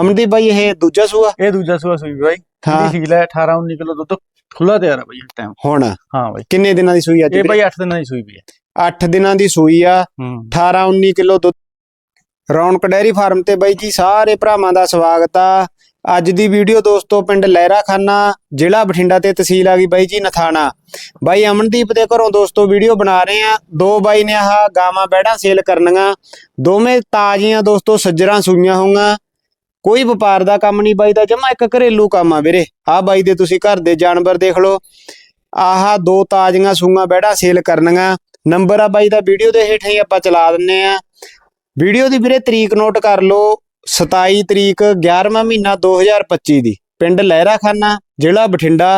ਅਮਨਦੀਪ ਬਾਈ ਇਹ ਦੂਜਾ ਸੂਆ? ਇਹ ਦੂਜਾ ਸੂਆ ਸੂਈ ਬਾਈ। ਹਾਂ। ਸੀਲ ਹੈ 18 19 ਕਿਲੋ ਦੁੱਧ। ਖੁੱਲਾ ਤਿਆਰ ਹੈ ਬਾਈ ਇਸ ਟਾਈਮ ਹੁਣ? ਹਾਂ ਬਾਈ। ਕਿੰਨੇ ਦਿਨਾਂ ਦੀ ਸੂਈ ਅੱਜ ਇਹ ਬਾਈ 8 ਦਿਨਾਂ ਦੀ ਸੂਈ ਵੀ ਹੈ। 8 ਦਿਨਾਂ ਦੀ ਸੂਈ ਆ। ਹੂੰ। 18 19 ਕਿਲੋ ਦੁੱਧ। ਰੌਣਕ ਡੈਰੀ ਫਾਰਮ ਤੇ ਬਾਈ ਜੀ ਸਾਰੇ ਭਰਾਵਾਂ ਦਾ ਸਵਾਗਤ ਆ। ਅੱਜ ਦੀ ਵੀਡੀਓ ਦੋਸਤੋ ਪਿੰਡ ਲਹਿਰਾ ਖਾਨਾ ਜ਼ਿਲ੍ਹਾ ਬਠਿੰਡਾ ਤੇ ਤਹਿਸੀਲ ਆ ਗਈ ਬਾਈ ਜੀ ਨਥਾਣਾ। ਬਾਈ ਅਮਨਦੀਪ ਦੇ ਘਰੋਂ ਦੋਸਤੋ ਵੀਡੀਓ ਬਣਾ ਰਹੇ ਆ। ਦੋ ਬਾਈ ਨੇ ਆਹ ਗਾਵਾਂ ਬੈੜਾਂ ਸੇਲ ਕਰਨੀਆਂ। ਦੋਵੇਂ ਤਾਜ਼ੀਆਂ ਦੋਸਤੋ ਸੱਜਰਾਂ ਸੂਈਆਂ ਹੋਈਆਂ। ਕੋਈ ਵਪਾਰ ਦਾ ਕੰਮ ਨਹੀਂ ਬਾਈ ਦਾ ਜਮਾ ਇੱਕ ਘਰੇਲੂ ਕੰਮ ਆ ਵੀਰੇ। ਆਹ ਬਾਈ ਦੇ ਤੁਸੀਂ ਘਰ ਦੇ ਜਾਨਵਰ ਦੇਖ ਲਓ। ਆਹ ਦੋ ਤਾਜ਼ੀਆਂ ਸੂਈਆਂ ਬੈੜਾਂ ਸੇਲ ਕਰਨੀਆਂ। ਨੰਬਰ ਆ ਬਾਈ ਦਾ ਵੀਡੀਓ ਦੇ ਹੇਠਾਂ ਹੀ ਆਪਾਂ ਚਲਾ ਦਿੰਨੇ ਆ। ਵੀਡੀਓ ਦੀ ਵੀਰੇ ਤਰੀਕ ਨੋਟ ਕਰ ਲਓ 27 ਤਰੀਕ 11ਵਾਂ ਮਹੀਨਾ 2025 ਦੀ। ਪਿੰਡ ਲਹਿਰਾ ਖਾਨਾ ਜ਼ਿਲ੍ਹਾ ਬਠਿੰਡਾ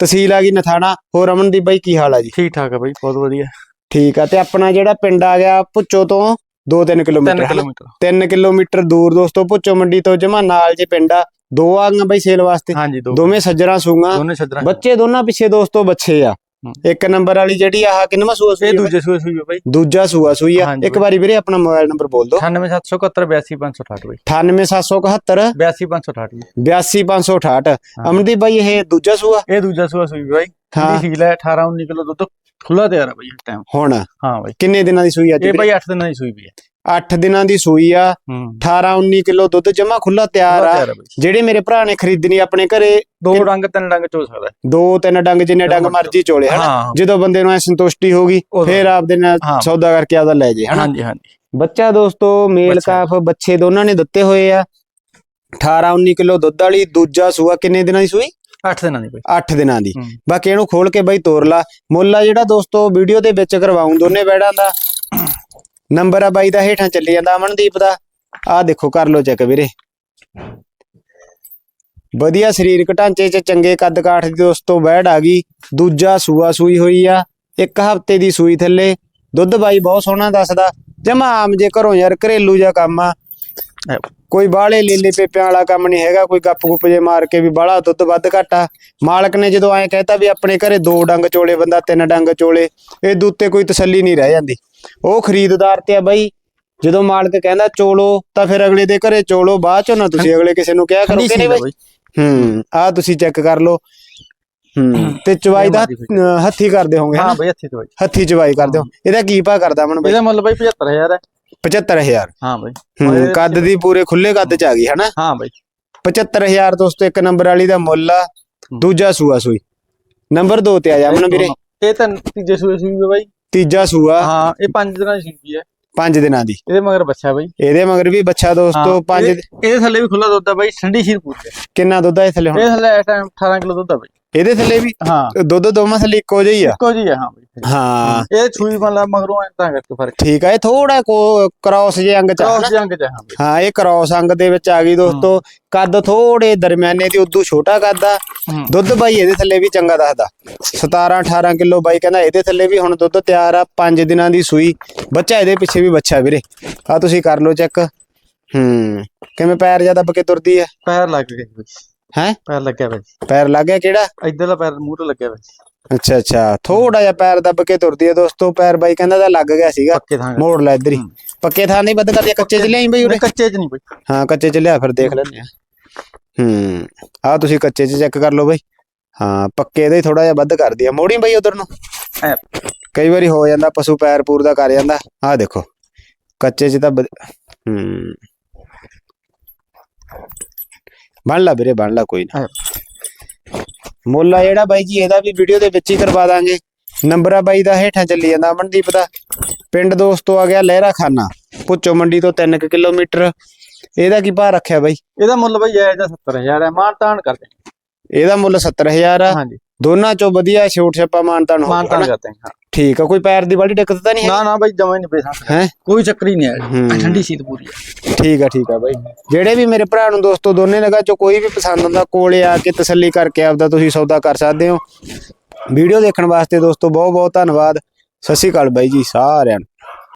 ਤਹਿਸੀਲ ਆ ਗਈ ਨਥਾਣਾ। ਹੋਰ ਅਮਨਦੀਪ ਬਾਈ ਕੀ ਹਾਲ ਆ ਜੀ? ਠੀਕ ਠਾਕ ਹੈ ਬਾਈ ਬਹੁਤ ਵਧੀਆ। ਠੀਕ ਆ ਤੇ ਆਪਣਾ ਜਿਹੜਾ ਪਿੰਡ ਆ ਗਿਆ ਪੁੱਚੋ ਤੋਂ 2-3 3 ਕਿਲੋਮੀਟਰ ਕਿਲੋਮੀਟਰ। 3 ਕਿਲੋਮੀਟਰ ਦੂਰ ਦੋਸਤੋ ਪੁੱਚੋ ਮੰਡੀ ਤੋਂ ਜਮਾ ਨਾਲ ਜੇ ਪਿੰਡ ਆ ਦੋ ਆ ਗਈਆਂ ਬਾਈ ਸੇਲ ਵਾਸਤੇ। ਹਾਂਜੀ ਦੋ। ਦੋਵੇਂ ਸੱਜਰਾਂ ਸੂਆਂ ਦੋਨੇ ਛੱਡਰਾਂ ਬੱਚੇ ਦੋਨਾਂ ਪਿੱਛੇ ਦੋਸਤੋ ਬੱਚੇ ਆ। ਹੂੰ। ਇੱਕ ਨੰਬਰ ਵਾਲੀ ਜਿਹੜੀ ਆਹ ਕਿੰਨਵਾਂ ਸੂਆ ਸੂਈ ਇਹ ਆ ਬਾਈ? ਦੂਜੇ ਸੂਏ ਸੂਈ ਬਾਈ। ਦੂਜਾ ਸੂਆ ਸੂਈ ਆ। ਹਾਂਜੀ ਇੱਕ। ਵਾਰੀ ਵੀਰੇ ਆਪਣਾ ਮੋਬਾਈਲ ਨੰਬਰ ਬੋਲ ਦਿਓ। 98771 82568 ਬਾਈ। 98771 82568 ਬਾਈ। 82568 ਹਾਂ। ਅਮਨਦੀਪ ਬਾਈ ਇਹ ਦੂਜਾ ਸੂਆ? ਇਹ ਦੂਜਾ ਸੂਆ ਸੂਈ ਬਾਈ। ਹਾਂ। ਇਹਦੀ ਸੀਲ ਹੈ 18 19 ਕਿਲੋ ਦੁੱਧ। ਖੁੱਲਾ ਤਿਆਰ ਹੈ ਬਾਈ ਇਸ ਟਾਈਮ ਹੁਣ? ਹਾਂ ਬਾਈ। ਕਿੰਨੇ ਦਿਨਾਂ ਦੀ ਸੂਈ ਅੱਜ ਇਹ ਬਾਈ 8 ਦਿਨਾਂ ਦੀ ਸੂਈ ਵੀ ਹੈ 8 ਦਿਨਾਂ ਦੀ ਸੂਈ ਆ। ਹੂੰ। 18 19 ਕਿਲੋ ਦੁੱਧ ਜਮਾ ਖੁੱਲਾ ਤਿਆਰ ਆ। ਹੈ ਜਿਹੜੇ ਮੇਰੇ ਭਰਾ ਨੇ ਖਰੀਦਣੀ ਆਪਣੇ ਘਰੇ ਦੋ ਡੰਗ ਤਿੰਨ ਡੰਗ ਚੋ ਸਕਦਾ। ਹੈ। ਦੋ ਤਿੰਨ ਡੰਗ ਜਿੰਨੇ ਡੰਗ ਮਰਜ਼ੀ ਚੋਲੇ ਹਨਾ? ਹਾਂ। ਜਦੋਂ ਬੰਦੇ ਨੂੰ ਐ ਸੰਤੁਸ਼ਟੀ ਹੋਗੀ ਉਦੋਂ। ਫੇਰ ਆਪਦੇ ਨਾਲ ਹਾਂ। ਸੌਦਾ ਕਰਕੇ ਆਪਦਾ ਲੈ ਜੇ ਹਨਾ? ਹਾਂਜੀ ਹਾਂਜੀ। ਬੱਚਾ ਦੋਸਤੋ ਮੇਲ। ਕਾਫ ਬੱਚੇ ਦੋਨਾਂ ਨੇ ਦਿੱਤੇ ਹੋਏ ਆ। 18 19 ਕਿਲੋ ਦੁੱਧ ਵਾਲੀ ਦੂਜਾ ਸੂਆ ਕਿੰਨੇ ਦਿਨਾਂ ਦੀ ਸੂਈ? 8 ਦਿਨਾਂ ਦੀ ਬਾਈ। 8 ਦਿਨਾਂ ਦੀ। ਬਾਕੀ ਇਹਨੂੰ ਖੋਲ ਕੇ ਬਈ ਤੋਰ ਲਾ। ਮੁੱਲ ਆ ਜਿਹੜਾ ਦੋਸਤੋ ਵੀਡੀਓ ਦੇ ਵਿੱਚ ਕਰਵਾਉਂ ਦੋਨੇ ਬੈੜਾਂ ਦਾ। ਨੰਬਰ ਆ ਬਾਈ ਦਾ ਹੇਠਾਂ ਚੱਲੀ ਜਾਂਦਾ ਅਮਨਦੀਪ ਦਾ। ਆਹ ਦੇਖੋ ਕਰ ਲੋ ਚੈੱਕ ਵੀਰੇ। ਵਧੀਆ ਸਰੀਰਕ ਢਾਂਚੇ 'ਚ ਚੰਗੇ ਕੱਦ ਕਾਠ ਦੀ ਦੋਸਤੋ ਬੈੜ ਆ ਗਈ। ਦੂਜਾ ਸੂਆ ਸੂਈ ਹੋਈ ਆ। ਇੱਕ ਹਫ਼ਤੇ ਦੀ ਸੂਈ ਥੱਲੇ। ਦੁੱਧ ਬਾਈ ਬਹੁਤ ਸੋਹਣਾ ਦੱਸਦਾ। ਜਮਾ ਆਮ ਜੇ ਘਰੋਂ ਯਾਰ ਘਰੇਲੂ ਜਿਹਾ ਕੰਮ ਆ। ਕੋਈ ਬਾਹਲੇ ਲੀਲੇ ਪੇਪਿਆਂ ਵਾਲਾ ਕੰਮ ਨਹੀਂ ਹੈਗਾ ਕੋਈ ਗੱਪ ਗੁੱਪ ਜੇ ਮਾਰ ਕੇ ਵੀ ਬਾਹਲਾ ਦੁੱਧ ਵੱਧ ਘਟਾ ਮਾਲਕ ਨੇ ਜਦੋਂ ਐਂ ਕਹਿਤਾ ਵੀ ਆਪਣੇ ਘਰੇ ਦੋ ਡੰਗ ਚੋਲੇ ਬੰਦਾ ਤਿੰਨ ਡੰਗ ਚੋਲੇ ਇਹ ਉੱਤੇ ਕੋਈ ਤਸੱਲੀ ਨਹੀਂ ਰਹਿ ਜਾਂਦੀ। ਉਹ ਖਰੀਦਦਾਰ ਤੇ ਆ ਬਈ ਜਦੋਂ ਮਾਲਕ ਕਹਿੰਦਾ ਚੋਲੋ ਤਾਂ ਫਿਰ ਅਗਲੇ ਦੇ ਘਰੇ ਚੋਲੋ ਬਾਅਦ ਚੋਂ ਨਾ ਤੁਸੀਂ ਅਗਲੇ ਕਿਸੇ ਨੂੰ ਕਿਹਾ ਕਰੋ ਕਿ ਨਹੀਂ ਬਈ। ਹੂੰ ਆਹ ਤੁਸੀਂ ਚੈੱਕ ਕਰ ਲਓ। ਹੂੰ ਤੇ ਚਵਾਈ ਦਾ ਹੱਥੀ ਕਰਦੇ ਹੋਗੇ ਹਾਂ ਬਾਈ ਅੱਛੀ ਦਵਾਈ ਹੱਥੀ ਚਵਾਈ ਕਰਦੇ ਹੋ। ਇਹਦਾ ਕੀ ਭਾ ਕਰਦਾ ਮਨ ਬਈ? ਇਹਦਾ ਮੁੱਲ ਬਾਈ 75000 ਹੈ। 75000 ਹਾਂ ਬਾਈ। ਹੂੰ ਕੱਦ ਦੀ ਪੂਰੇ ਖੁੱਲੇ ਕੱਦ ਚ ਆ ਗਈ ਹਨਾ? ਹਾਂ ਬਾਈ। 75000 ਦੋਸਤੋ ਇੱਕ ਨੰਬਰ ਵਾਲੀ ਦਾ ਮੁੱਲ ਆ ਦੂਜਾ ਸੂਆ ਸੂਈ। ਨੰਬਰ 2 ਤੇ ਆ ਜਾ ਮਨ ਵੀਰੇ। ਇਹ ਤਾਂ ਤੀਜੇ ਸੂਏ ਸੂਈ ਹੈ ਬਾਈ। ਤੀਜਾ ਸੂਆ। ਹਾਂ ਇਹ 5 ਦਿਨਾਂ ਦੀ ਸੂਈ ਹੈ 5 ਦਿਨਾਂ ਦੀ। ਇਹਦੇ ਮਗਰ ਬੱਚਾ ਬਾਈ। ਇਹਦੇ ਮਗਰ ਵੀ ਬੱਚਾ ਦੋਸਤੋ ਹਾਂ, 5 ਇਹਦੇ ਥੱਲੇ ਵੀ ਖੁੱਲਾ ਦੁੱਧ ਹੈ ਬਾਈ ਠੰਡੀ ਸੀਰ ਪੂਰੀ ਹੈ ਕਿੰਨਾ ਦੁੱਧ ਆ ਇਹ ਥੱਲੇ ਹੁਣ? ਇਹ ਥੱਲੇ ਇਸ ਟਾਈਮ 18 ਕਿਲੋ ਦੁੱਧ ਹੈ ਬਾਈ। ਇਹਦੇ ਥੱਲੇ ਵੀ ਹਾਂ। ਦੁੱਧ ਦੋਵਾਂ ਥੱਲੇ ਇੱਕੋ ਜਿਹਾ ਹੀ ਆ। ਇੱਕੋ ਜੀ ਹੈ ਹਾਂ ਬਾਈ। ਹਾਂ। ਇਹ ਛੂਈ ਵਾਲਾ ਮਗਰੋਂ ਐਂ ਤਾਂ ਕਰਕੇ ਫ਼ਰਕ ਠੀਕ ਆ ਇਹ ਥੋੜਾ ਕ੍ਰਾਸ ਜੇ ਅੰਗ ਚ ਆ ਕ੍ਰੋਸ? ਜੰਗ ਚ ਹੈ ਹਾਂ ਬਾਈ। ਹਾਂ ਇਹ ਕ੍ਰਾਸ ਅੰਗ ਦੇ ਵਿੱਚ ਆ ਗਈ ਦੋਸਤੋ। ਕੱਦ ਥੋੜੇ ਦਰਮਿਆਨੇ ਦੀ ਉਦੋਂ ਛੋਟਾ ਕੱਦ ਆ। ਹੂੰ। ਦੁੱਧ ਬਾਈ ਇਹਦੇ ਥੱਲੇ ਵੀ ਚੰਗਾ ਦੱਸਦਾ। 17 18 ਕਿਲੋ ਬਾਈ ਕਹਿੰਦਾ ਇਹਦੇ ਥੱਲੇ ਵੀ ਹੁਣ ਦੁੱਧ ਤਿਆਰ ਆ 5 ਦਿਨਾਂ ਦੀ ਸੂਈ। ਬੱਚਾ ਇਹਦੇ ਪਿੱਛੇ ਵੀ ਬੱਚਾ ਵੀਰੇ। ਆ ਤੁਸੀਂ ਕਰ ਲਓ ਚੈੱਕ। ਹੂੰ। ਕਿਵੇਂ ਪੈਰ ਜ਼ਿਆਦਾ ਬਕੇ ਤੁਰਦੀ ਹੈ ਪੈਰ ਲੱਗ ਗਏ ਬਾਈ। ਹੈ? ਪੈਰ ਲੱਗਿਆ ਬਾਈ ਪੈਰ ਲੱਗ ਗਿਆ ਕਿਹੜਾ? ਇਧਰਲਾ ਪੈਰ ਮੂੰਹ ਤੇ ਲੱਗਿਆ ਬਾਈ ਅੱਛਾ ਅੱਛਾ। ਥੋੜਾ ਜਿਹਾ ਪੈਰ ਦੱਬ ਕੇ ਤੁਰਦੀ ਹੈ ਦੋਸਤੋ। ਪੈਰ ਬਾਈ ਕਹਿੰਦਾ ਤਾਂ ਲੱਗ ਗਿਆ ਸੀਗਾ। ਪੱਕੇ ਥਾਂ ਮੋੜ ਲੈ ਇੱਧਰ ਹੀ। ਹੂੰ। ਪੱਕੇ ਥਾਂ ਨਹੀਂ ਬੱਦ ਕਰਦੇ ਕੱਚੇ ਚ ਲਿਆਈ ਬਈ ਉਰੇ? ਕੱਚੇ ਚ ਨਹੀਂ ਬਾਈ। ਹਾਂ ਕੱਚੇ ਚ ਲਿਆ ਫਿਰ ਦੇਖ ਲੈਂਦੇ ਆ। ਹੂੰ। ਆ ਤੁਸੀਂ ਕੱਚੇ ਚ ਚੈੱਕ ਕਰ ਲਓ ਬਈ। ਹਾਂ ਪੱਕੇ ਦੇ ਥੋੜਾ ਜਿਹਾ ਵੱਧ ਕਰਦੀ ਆ। ਮੋੜੀ ਬਈ ਉਧਰ ਨੂੰ। ਐ। ਕਈ ਵਾਰੀ ਹੋ ਜਾਂਦਾ ਪਸ਼ੂ ਪੈਰ ਪੂਰ ਦਾ ਕਰ ਜਾਂਦਾ। ਆਹ ਦੇਖੋ। ਕੱਚੇ ਚ ਤਾਂ ਵਧ- ਹੂੰ। ਬਣ ਲਾ ਵੀਰੇ ਬਣ ਲਾ ਕੋਈ ਨਾ। ਮੁੱਲ ਆ ਜਿਹੜਾ ਬਾਈ ਜੀ ਇਹਦਾ ਵੀ ਵੀਡੀਓ ਦੇ ਵਿੱਚ ਹੀ ਕਰਵਾ ਦਾਂਗੇ। ਨੰਬਰ ਆ ਬਾਈ ਦਾ ਹੇਠਾਂ ਚੱਲੀ ਜਾਂਦਾ ਅਮਨਦੀਪ ਦਾ। ਪਿੰਡ ਦੋਸਤੋ ਆ ਗਿਆ ਲਹਿਰਾ ਖਾਨਾ ਪੁੱਚੋ ਮੰਡੀ ਤੋਂ 3 ਕਿਲੋਮੀਟਰ। ਇਹਦਾ ਕੀ ਭਾਅ ਰੱਖਿਆ ਬਾਈ? ਇਹਦਾ ਮੁੱਲ ਬਾਈ ਜਾਇਜ਼ ਦਾ 70000 ਹੈ ਮਾਨ ਤਾਨ ਕਰਦੇ ਇਹਦਾ ਮੁੱਲ 70000 ਆ। ਹਾਂਜੀ। ਦੋਨਾਂ ਚੋਂ ਵਧੀਆ ਛੋਟ ਛੱਪਾ ਮਾਨਤਾਨ ਹੋ ਮਾਨ ਤਾਨ ਕਰਦੇ ਹਾਂ। ਠੀਕ ਆ ਕੋਈ ਪੈਰ ਦੀ ਵਾਲੀ ਦਿੱਕਤ ਤਾਂ ਨਹੀਂ ਹੈ? ਨਾ ਨਾ ਬਾਈ ਜਮਾ ਹੀ ਨਹੀਂ ਬੇਸਾਂ ਹੈ? ਕੋਈ ਚੱਕਰ ਹੀ ਨਹੀਂ ਹੈ। ਹੂੰ। ਠੰਡੀ ਸੀਤ ਪੂਰੀ ਹੈ ਠੀਕ ਆ ਠੀਕ ਆ ਬਾਈ। ਜਿਹੜੇ ਵੀ ਮੇਰੇ ਭਰਾ ਨੂੰ ਦੋਸਤੋ ਦੋਨੇ ਲਗਾ ਚੋਂ ਕੋਈ ਵੀ ਪਸੰਦ ਆਉਂਦਾ ਕੋਲੇ ਆ ਕੇ ਤਸੱਲੀ ਕਰਕੇ ਆਪਦਾ ਤੁਸੀਂ ਸੌਦਾ ਕਰ ਸਕਦੇ ਹੋ। ਵੀਡੀਓ ਦੇਖਣ ਵਾਸਤੇ ਦੋਸਤੋ ਬਹੁਤ ਬਹੁਤ ਧੰਨਵਾਦ। ਸਤਿ ਸ਼੍ਰੀ ਅਕਾਲ ਬਾਈ ਜੀ ਸਾਰਿਆਂ ਨੂੰ।